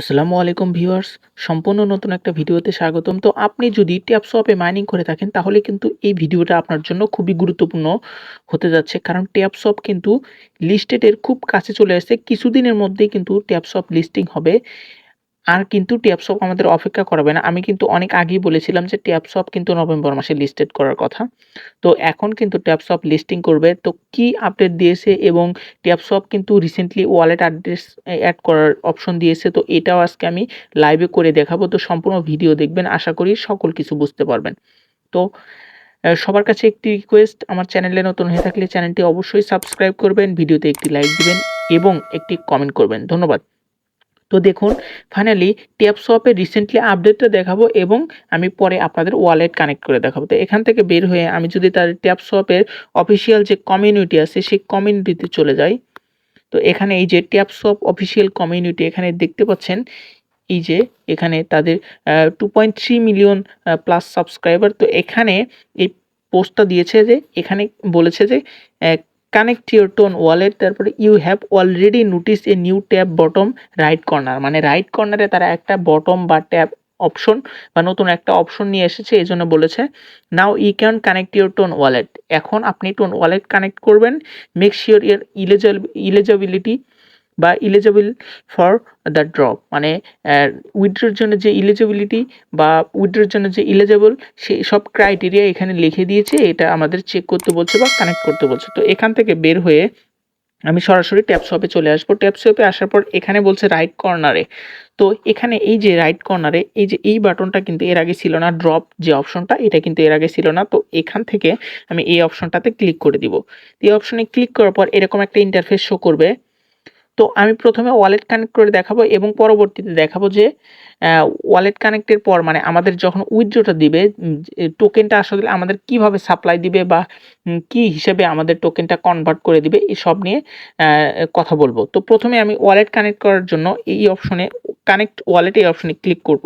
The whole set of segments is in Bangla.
আসসালামু আলাইকুম ভিউয়ার্স, সম্পূর্ণ নতুন একটা ভিডিওতে স্বাগতম। তো আপনি যদি ট্যাপসপে মাইনিং করে থাকেন, তাহলে কিন্তু এই ভিডিওটা আপনার জন্য খুবই গুরুত্বপূর্ণ হতে যাচ্ছে। কারণ ট্যাপসপ কিন্তু লিস্টেডের খুব কাছে চলে আসছে। কিছুদিনের মধ্যেই কিন্তু ট্যাপসপ লিস্টিং হবে। আর কিন্তু ট্যাপসপ আমাদের অপেক্ষা করাবে না। আমি কিন্তু অনেক আগেই বলেছিলাম যে ট্যাপসপ কিন্তু নভেম্বর মাসে লিস্টেড করার কথা। তো এখন কিন্তু ট্যাপসপ লিস্টিং করবে। তো কি আপডেট দিয়েছে এবং ট্যাপসপ কিন্তু রিসেন্টলি ওয়ালেট অ্যাড্রেস অ্যাড করার অপশন দিয়েছে। তো এটাও আজকে আমি লাইভে করে দেখাবো। তো সম্পূর্ণ ভিডিও দেখবেন। আশা করি সকল কিছু বুঝতে পারবেন। তো সবার কাছে একটি রিকোয়েস্ট আমার চ্যানেলে নতুন হয়ে থাকলে চ্যানেলটি অবশ্যই সাবস্ক্রাইব করবেন, ভিডিওতে একটি লাইক দিবেন এবং একটি কমেন্ট করবেন। ধন্যবাদ। তো দেখুন ফাইনালি ট্যাপসপের রিসেন্টলি আপডেটটা দেখাবো এবং আমি পরে আপনাদের ওয়ালেট কানেক্ট করে দেখাবো। তো এখান থেকে বের হয়ে আমি যদি তার ট্যাপসপের অফিসিয়াল যে কমিউনিটি আছে, সেই কমিউনিটিতে চলে যাই। তো এখানে এই যে ট্যাপসপ অফিসিয়াল কমিউনিটি এখানে দেখতে পাচ্ছেন, এই যে এখানে তাদের two point three million plus subscriber তো এখানে এই পোস্টটা দিয়েছে যে, এখানে বলেছে যে কানেক্ট ইউর টোন ওয়ালেট তারপরে you have already notice a new tab bottom right corner মানে রাইট কর্নারে তারা একটা বটম বা ট্যাব অপশন বা নতুন একটা অপশন নিয়ে এসেছে, এই জন্য বলেছে now you can connect your ton wallet এখন আপনি টোন ওয়ালেট কানেক্ট করবেন মেক শিওর ইয়ার ইলিজিবিলিটি বা ইলিজিবল ফর দ্য ড্রপ মানে উইথড্রোর জন্য যে ইলিজিবিলিটি বা উইথড্রোর জন্য যে ইলিজিবল সে সব ক্রাইটেরিয়া এখানে লিখে দিয়েছে। এটা আমাদের চেক করতে বলছে বা কানেক্ট করতে বলছে। তো এখান থেকে বের হয়ে আমি সরাসরি ট্যাপশপে চলে আসব। ট্যাপশপে আসার পর এখানে বলছে রাইট কর্নারে তো এখানে এই যে রাইট কর্নারে এই যে এই বাটনটা কিন্তু এর আগে ছিল না। ড্রপ যে অপশনটা এটা কিন্তু এর আগে ছিল না। তো এখান থেকে আমি এই অপশনটাতে ক্লিক করে দিব। এই অপশনে ক্লিক করার পর এরকম একটা ইন্টারফেস শো করবে। তো আমি প্রথমে ওয়ালেট কানেক্ট করে দেখাবো এবং পরবর্তীতে দেখাবো যে ওয়ালেট কানেক্টের পর মানে আমাদের যখন উইথড্রোটা দিবে টোকেনটা আসলে আমাদের কীভাবে সাপ্লাই দিবে বা কি হিসেবে আমাদের টোকেনটা কনভার্ট করে দিবে, এসব সব নিয়ে কথা বলব। তো প্রথমে আমি ওয়ালেট কানেক্ট করার জন্য এই অপশনে কানেক্ট ওয়ালেট এই অপশনে ক্লিক করব।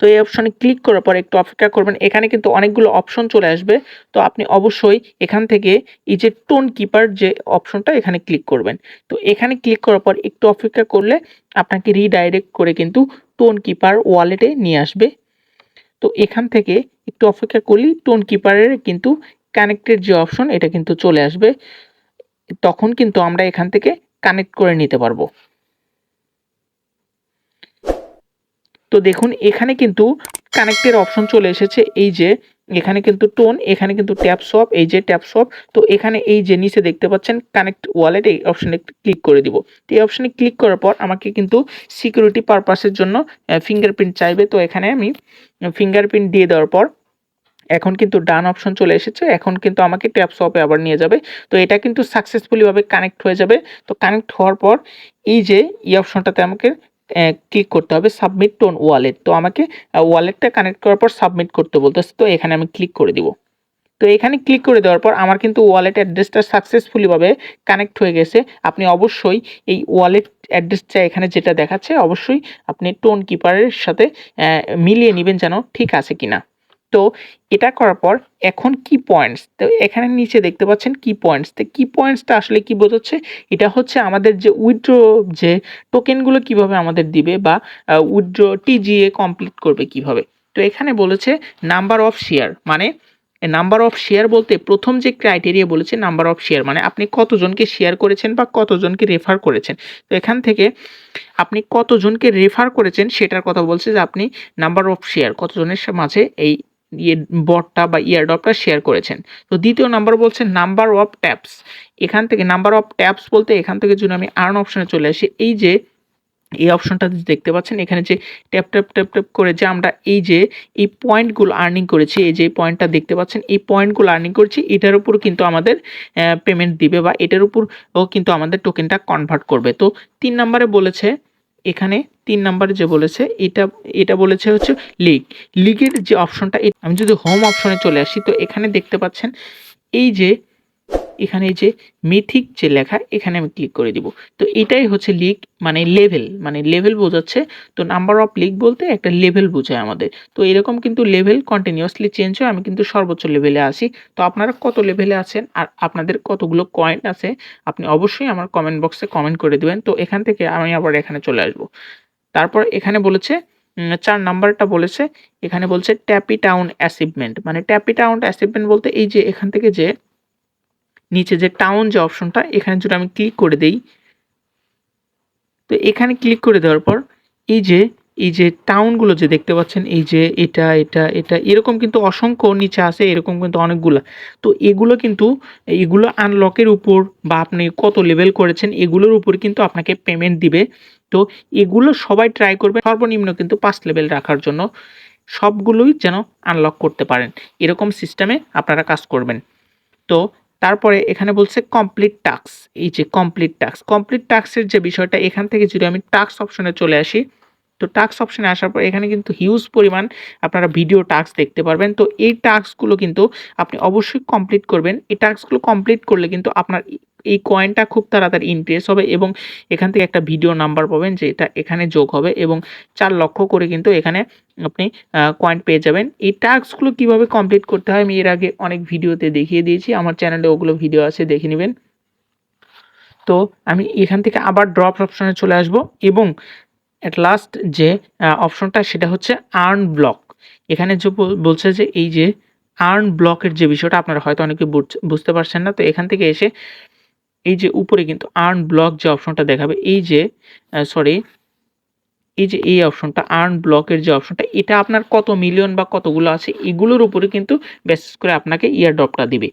তো এই অপশনে ক্লিক করার পর একটু অপেক্ষা করবেন। এখানে কিন্তু অনেকগুলো অপশন চলে আসবে। তো আপনি অবশ্যই এখান থেকে এই যে টোন কিপার যে অপশনটা এখানে ক্লিক করবেন। তো এখানে ক্লিক করার পর একটু অপেক্ষা করলে আপনাকে রিডাইরেক্ট করে কিন্তু টোন কিপার ওয়ালেটে নিয়ে আসবে। তো এখান থেকে একটু অপেক্ষা করলেই টোন কিপারের কিন্তু কানেক্টেড যে অপশন এটা কিন্তু চলে আসবে। তখন কিন্তু আমরা এখান থেকে কানেক্ট করে নিতে পারব। তো দেখুন, এখানে কিন্তু কানেক্টের অপশন চলে এসেছে। এই যে, এখানে কিন্তু টোন এখানে কিন্তু ট্যাপ সপ এই যে ট্যাপ সপ তো এখানে এই যে নিচে দেখতে পাচ্ছেন কানেক্ট ওয়ালেট এই অপশনে ক্লিক করে দিব। তো এই অপশনে ক্লিক করার পর আমাকে কিন্তু সিকিউরিটি পারপাসের জন্য ফিঙ্গারপ্রিন্ট চাইবে। তো এখানে আমি ফিঙ্গারপ্রিন্ট দিয়ে দেওয়ার পর এখন কিন্তু ডান অপশন চলে এসেছে। এখন কিন্তু আমাকে ট্যাপ শপে আবার নিয়ে যাবে। তো এটা কিন্তু সাকসেসফুলিভাবে কানেক্ট হয়ে যাবে। তো কানেক্ট হওয়ার পর এই যে, এই অপশনটাতে আমাকে ক্লিক করতে হবে সাবমিট টোন ওয়ালেট তো আমাকে ওয়ালেটটা কানেক্ট করার পর সাবমিট করতে বলতেছে, তো এখানে আমি ক্লিক করে দিব। তো এখানে ক্লিক করে দেওয়ার পর আমার কিন্তু ওয়ালেট অ্যাড্রেসটা সাকসেসফুলিভাবে কানেক্ট হয়ে গেছে। আপনি অবশ্যই এই ওয়ালেট অ্যাড্রেসটা এখানে যেটা দেখাচ্ছে, অবশ্যই আপনি টোন কিপারের সাথে মিলিয়ে নেবেন যেন ঠিক আছে কিনা। তো এটা করার পর এখন কি পয়েন্টস তো এখানে নিচে দেখতে পাচ্ছেন কি পয়েন্টস তো কি পয়েন্টসটা আসলে কি বোঝাচ্ছে? এটা হচ্ছে আমাদের যে উইথড্র যে টোকেনগুলো কীভাবে আমাদের দিবে বা উইথড্র টিজিএ কমপ্লিট করবে কীভাবে? তো এখানে বলেছে নাম্বার অফ শেয়ার মানে নাম্বার অফ শেয়ার বলতে প্রথম যে ক্রাইটেরিয়া বলেছে নাম্বার অফ শেয়ার মানে আপনি কতজনকে শেয়ার করেছেন বা কতজনকে রেফার করেছেন? তো এখান থেকে আপনি কতজনকে রেফার করেছেন সেটার কথা বলছে যে আপনি নাম্বার অফ শেয়ার কতজনের মাঝে এই বটটা বা ইয়ার ইয়ারডপটা শেয়ার করেছেন। তো দ্বিতীয় নাম্বার বলছে নাম্বার অফ ট্যাপস এখান থেকে নাম্বার অফ ট্যাপস বলতে এখান থেকে যদি আমি আর্ন অপশনে চলে আসি, এই যে, এই অপশনটা দেখতে পাচ্ছেন, এখানে যে ট্যাপ ট্যাপ ট্যাপ ট্যাপ করে যে আমরা এই যে, এই পয়েন্টগুলো আর্নিং করেছি, এই যে পয়েন্টটা দেখতে পাচ্ছেন, এই পয়েন্টগুলো আর্নিং করেছি, এটার উপর কিন্তু আমাদের পেমেন্ট দিবে বা এটার উপর ও কিন্তু আমাদের টোকেনটা কনভার্ট করবে। তো তিন নম্বরে বলেছে এখানে তিন নাম্বার যে বলেছে, এটা এটা বলেছে হচ্ছে লিগ লিগের যে অপশনটা আমি যদি হোম অপশনে চলে আসি, তো এখানে দেখতে পাচ্ছেন এই যে এখানে যে মিথিক যে লেখা, এখানে আমি ক্লিক করে দিব। তো এটাই হচ্ছে লিক মানে লেভেল মানে লেভেল বোঝাচ্ছে। তো নাম্বার অফ লিক বলতে একটা লেভেল বোঝায় আমাদের। তো এরকম কিন্তু লেভেল কন্টিনিউয়াসলি চেঞ্জ হয়, আমি কিন্তু সর্বোচ্চ লেভেলে আসি। তো আপনারা কত লেভেলে আছেন আর আপনাদের কতগুলো কয়েন আছে, আপনি অবশ্যই আমার কমেন্ট বক্সে কমেন্ট করে দেবেন। তো এখান থেকে আমি আবার এখানে চলে আসব। তারপর এখানে বলেছে চার নাম্বারটা বলেছে, এখানে বলছে ট্যাপি টাউন অ্যাচিভমেন্ট মানে ট্যাপি টাউন অ্যাচিভমেন্ট বলতে এই যে এখান থেকে যে নিচে যে টাউন যে অপশনটা এখানে যদি আমি ক্লিক করে দেই, তো এখানে ক্লিক করে দেওয়ার পর, এই যে এই যে টাউনগুলো যে দেখতে পাচ্ছেন, এই যে এটা এটা এটা, এরকম কিন্তু অসংখ্য নিচে আছে, এরকম কিন্তু অনেকগুলো। তো এগুলো কিন্তু, এগুলো আনলকের উপর বা আপনি কত লেভেল করেছেন, এগুলোর উপর কিন্তু আপনাকে পেমেন্ট দিবে। তো এগুলো সবাই ট্রাই করবে সর্বনিম্ন কিন্তু পাঁচ লেভেল রাখার জন্য। সবগুলোই যেন আনলক করতে পারেন। এরকম সিস্টেমে আপনারা কাজ করবেন। তো তারপরে এখানে বলছে কমপ্লিট টাক্স এই যে কমপ্লিট টাক্স কমপ্লিট টাস্কের যে বিষয়টা, এখান থেকে যদি আমি টাস্ক অপশনে চলে আসি, তো টাস্ক অপশনে আসার পর এখানে কিন্তু হিউজ পরিমাণ আপনারা ভিডিও টাস্ক দেখতে পারবেন। তো এই টাস্কগুলো কিন্তু আপনি অবশ্যই কমপ্লিট করবেন। এই টাস্কগুলো কমপ্লিট করলে কিন্তু আপনার এই কয়েনটা খুব তাড়াতাড়ি ইনক্রিজ হবে এবং এখান থেকে একটা ভিডিও নাম্বার পাবেন যে এটা এখানে যোগ হবে এবং চার লক্ষ করে কিন্তু এখানে আপনি কয়েন পেয়ে যাবেন। এই টাস্কগুলো কীভাবে কমপ্লিট করতে হয় আমি এর আগে অনেক ভিডিওতে দেখিয়ে দিয়েছি। আমার চ্যানেলে ওগুলো ভিডিও আছে, দেখে নেবেন। তো আমি এখান থেকে আবার ড্রপ অপশনে চলে আসব এবং অ্যাট লাস্ট যে অপশনটা সেটা হচ্ছে আর্ন ব্লক এখানে যে বলছে যে এই যে আর্ন ব্লকের যে বিষয়টা আপনারা হয়তো অনেকে বুঝ- বুঝতে পারছেন না, তো এখান থেকে এসে এই যে উপরে কিন্তু আর্ন ব্লক যে অপশনটা দেখাবে, এই যে সরি এই যে এই অপশনটা আর্ন ব্লকের যে অপশনটা এটা আপনার কত মিলিয়ন বা কতগুলো আছে, এগুলোর উপরে কিন্তু বেসিস করে আপনাকে ইয়ার ড্রপটা দিবে।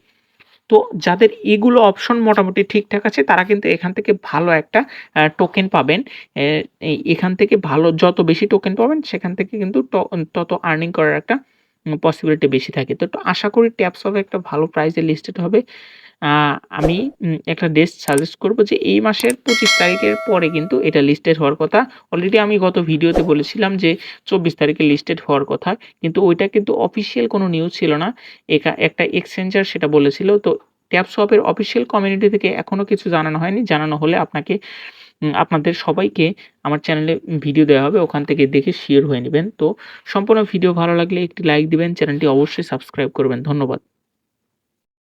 তো যাদের এগুলো অপশন মোটামুটি ঠিকঠাক আছে, তারা কিন্তু এখান থেকে ভালো একটা টোকেন পাবেন। এখান থেকে ভালো, যত বেশি টোকেন পাবেন, সেখান থেকে কিন্তু তত আর্নিং করার একটা পসিবিলিটি বেশি থাকে। তো আশা করি ট্যাপস হবে একটা ভালো প্রাইজে লিস্টেড হবে। আমি একটা ডেট সাজেস্ট করব যে এই মাসের পঁচিশ তারিখের পরে কিন্তু এটা লিস্টেড হওয়ার কথা। অলরেডি আমি গত ভিডিওতে বলেছিলাম যে চব্বিশ তারিখে লিস্টেড হওয়ার কথা, কিন্তু ওইটা কিন্তু অফিসিয়াল কোনো নিউজ ছিল না। একা, একটা এক্সচেঞ্জার সেটা বলেছিল। তো ট্যাপসপের অফিসিয়াল কমিউনিটি থেকে এখনও কিছু জানানো হয়নি। জানানো হলে আপনাকে আপনাদের সবাইকে আমার চ্যানেলে ভিডিও দেওয়া হবে। ওখান থেকে দেখে শিওর হয়ে নেবেন। তো সম্পূর্ণ ভিডিও ভালো লাগলে একটি লাইক দিবেন। চ্যানেলটি অবশ্যই সাবস্ক্রাইব করবেন। ধন্যবাদ।